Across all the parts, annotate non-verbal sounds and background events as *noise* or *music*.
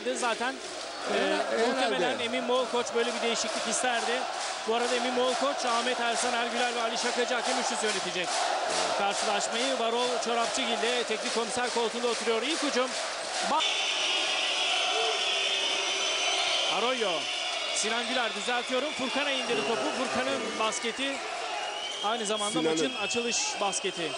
olsaydı zaten e, muhtemelen Emin Moğol Koç böyle bir değişiklik isterdi. Bu arada Emin Moğol Koç, Ahmet Ersan Ergüler ve Ali Şakacı hakem üçlüsü yönetecek. Karşılaşmayı Varol Çorapçıgil'de teknik komiser koltuğunda oturuyor. İlk hücum. Arroyo. Sinan Güler düzeltiyorum. Furkan'a indirdi topu. Furkan'ın basketi. Aynı zamanda Sinan'ın. maçın açılış basketi.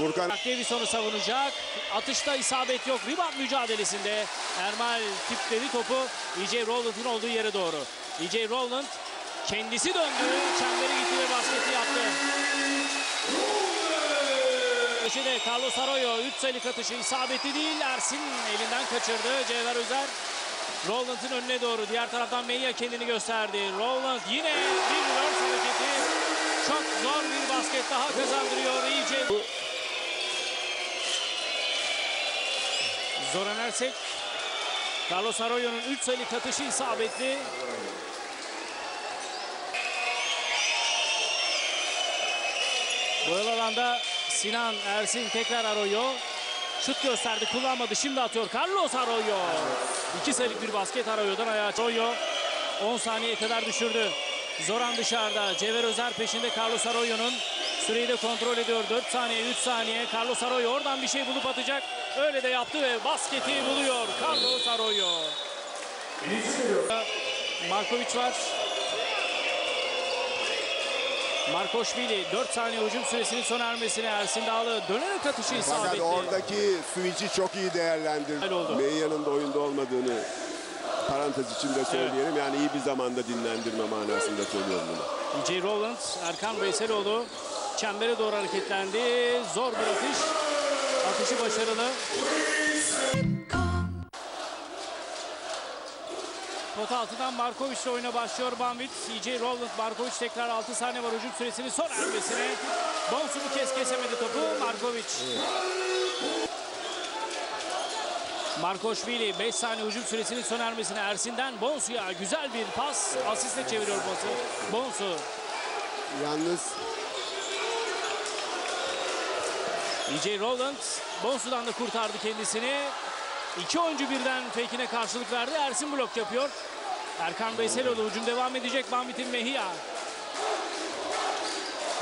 Furkan Davison'u savunacak. Atışta isabet yok. Rebound mücadelesinde Ermal tipledi topu E.J. Rowland'ın olduğu yere doğru. E.J. Rowland kendisi döndü. Çembere gitti ve basketi yaptı. Köşede Carlos Arroyo 3 sayılık atışı isabetli değil. Ersin elinden kaçırdı. Cevher Özer Rowland'ın önüne doğru. Diğer taraftan Meyya kendini gösterdi. Rowland yine bir reverse hareketi. Çok zor bir basket daha kazandırıyor iyice. Zoran Ersek. Carlos Arroyo'nun 3 sayılık atışı isabetli. Bu alanda Sinan Ersin tekrar Arroyo. Şut gösterdi kullanmadı şimdi atıyor Carlos Arroyo. 2 sayılık bir basket Arroyo'dan ayağa Arroyo 10 saniye kadar düşürdü. Zoran dışarıda. Cevher Özer peşinde Carlos Arroyo'nun. Süreyi de kontrol ediyor. 4 saniye, 3 saniye. Carlos Arroyo oradan bir şey bulup atacak. Öyle de yaptı ve basketi buluyor Carlos Arroyo. Markovic var. Markoşvili 4 saniye hücum süresinin sona ermesine Ersin Dağlı dönerek atışı fakat isabetli. oradaki switch'i çok iyi değerlendirdi. Meyya'nın da oyunda olmadığını parantez içinde söyleyelim. Yani iyi bir zamanda dinlendirme manasında söylüyorum bunu. J. Rowland, Erkan Veyseloğlu çembere doğru hareketlendi. Zor bir atış. Atışı başarılı. Pota altından Markovic ile oyuna başlıyor Banvit. E.J. Rowland, Markovic tekrar 6 saniye var hücum süresinin son ermesine. Bonsu'nu kes kesemedi topu Markovic. Markoşvili 5 saniye hücum süresinin son ermesine Ersin'den Bonsu'ya güzel bir pas. Asistle çeviriyor pası. Bonsu. Yalnız E.J. Rowland Bonsu'dan da kurtardı kendisini. İki oyuncu birden fake'ine karşılık verdi. Ersin blok yapıyor. Erkan Veyseloğlu hücum devam edecek. Bambit'in Mehia.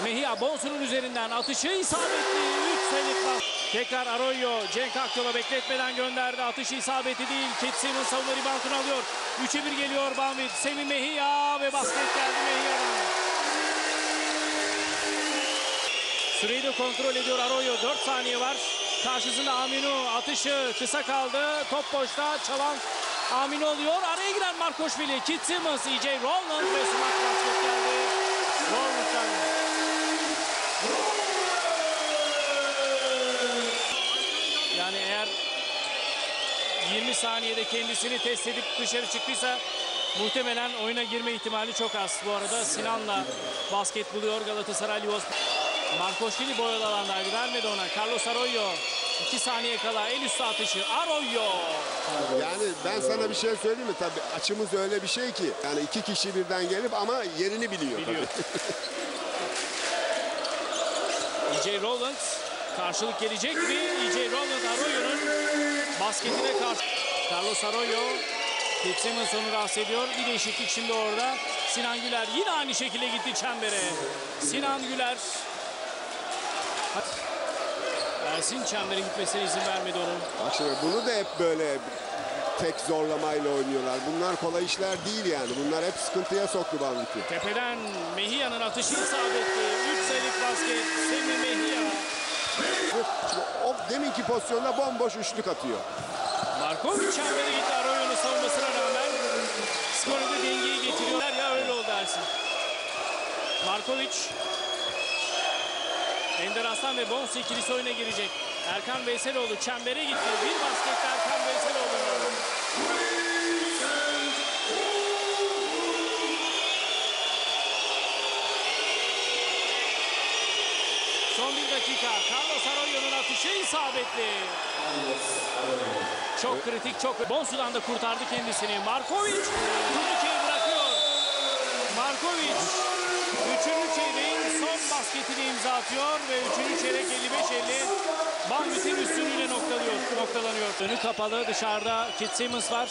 Mehia Bonsu'nun üzerinden atışı isabetli. 3 sayılık pas. Tekrar Arroyo Cenk Akyol'a bekletmeden gönderdi. Atışı isabeti değil. Simmons savunma reboundunu alıyor. 3'e 1 geliyor Bambit. Semih Mehia ve basket geldi Mehia'dan. Süreyi de kontrol ediyor Arroyo. 4 saniye var. Karşısında Aminu atışı kısa kaldı. Top boşta çalan Aminu oluyor. Araya giren Markoşvili. Kit Simmons, E.J. Rowland ve smaç basket geldi. Rowland'dan. Yani eğer 20 saniyede kendisini test edip dışarı çıktıysa muhtemelen oyuna girme ihtimali çok az. Bu arada Sinan'la basket buluyor Galatasaray Livospor. Markoşvili boyalı alandaydı. Vermedi ona. Carlos Arroyo. 2 saniye kala el üstü atışı. Arroyo. yani ben sana bir şey söyleyeyim mi? Tabii açımız öyle bir şey ki. Yani iki kişi birden gelip ama yerini biliyor. Biliyor. *laughs* E.J. Rowland karşılık gelecek mi? E.J. Rowland Arroyo'nun basketine karşı. Carlos Arroyo Kate Simmons onu rahatsız ediyor. Bir değişiklik şimdi orada. Sinan Güler yine aynı şekilde gitti çembere. Sinan Güler Ersin çembere gitmesine izin vermedi onun. Bak şimdi bunu da hep böyle tek zorlamayla oynuyorlar. Bunlar kolay işler değil yani. Bunlar hep sıkıntıya soktu Banvit'i. Tepeden Mehia'nın atışı isabetli. 3 sayılık basket. Semih Mehia. Şimdi o deminki pozisyonda bomboş üçlük atıyor. Markovic çembere gitti Arroyo'nun savunmasına rağmen. Skoru da dengeyi getiriyorlar ya öyle oldu Ersin. Markovic. Ender Aslan ve Bonsi ikilisi oyuna girecek. Erkan Veyseloğlu çembere gitti. Bir basket Erkan Veyseloğlu'ndan. Son bir dakika. Carlos Arroyo'nun atışı isabetli. Çok kritik, çok... Bonsu'dan da kurtardı kendisini. Markovic turnukeyi bırakıyor. Markovic basketini imza atıyor ve üçüncü çeyrek 55-50 Bambit'in üstünlüğüyle noktalıyor, noktalanıyor. Önü kapalı dışarıda Kit Simmons var.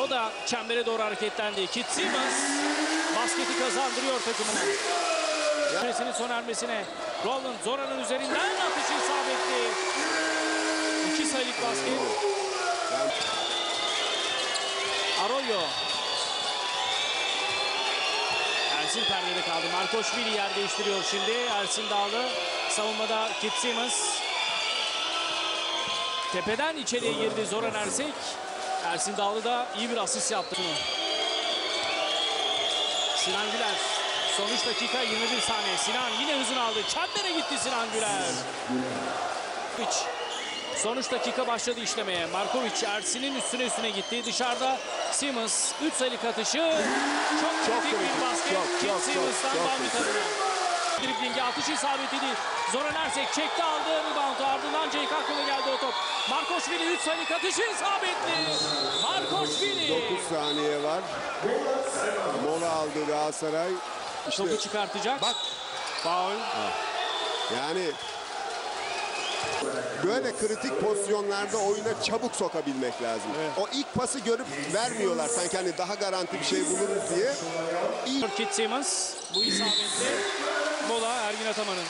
O da çembere doğru hareketlendi. Kit Simmons basketi kazandırıyor takımına. Süresinin son ermesine Roland Zora'nın üzerinden atışı isabetli. İki sayılık basket. Arroyo. Ersin perdede kaldı. Markoşvili yer değiştiriyor şimdi. Ersin Dağlı. Savunmada Kit Simmons. Tepeden içeriye girdi Zoran Ersek. Ersin Dağlı da iyi bir asist yaptı. Sinan Güler. Son 3 dakika 21 saniye. Sinan yine hızını aldı. Çembere gitti Sinan Güler. Hiç. Son 3 dakika başladı işlemeye. Markovic Ersin'in üstüne üstüne gitti. Dışarıda Simmons 3 sayılık atışı. Çok, Çok kritik bir basket. çok, çok, Simmons'tan Bambi tadına. Driblinge atış isabetiydi. Zoran Ersek çekti aldı. Rebound ardından Jake Akıl'a geldi o top. Markoşvili 3 sayılık atışı isabetli. Markoşvili. 9 saniye var. Mola aldı Galatasaray. İşte Topu çıkartacak. bak Faul. yani böyle kritik pozisyonlarda oyuna çabuk sokabilmek lazım. O ilk pası görüp vermiyorlar sanki hani daha garanti bir şey buluruz diye. İyi Kit Simmons. Bu isabetli. Mola Ergin Ataman'ın.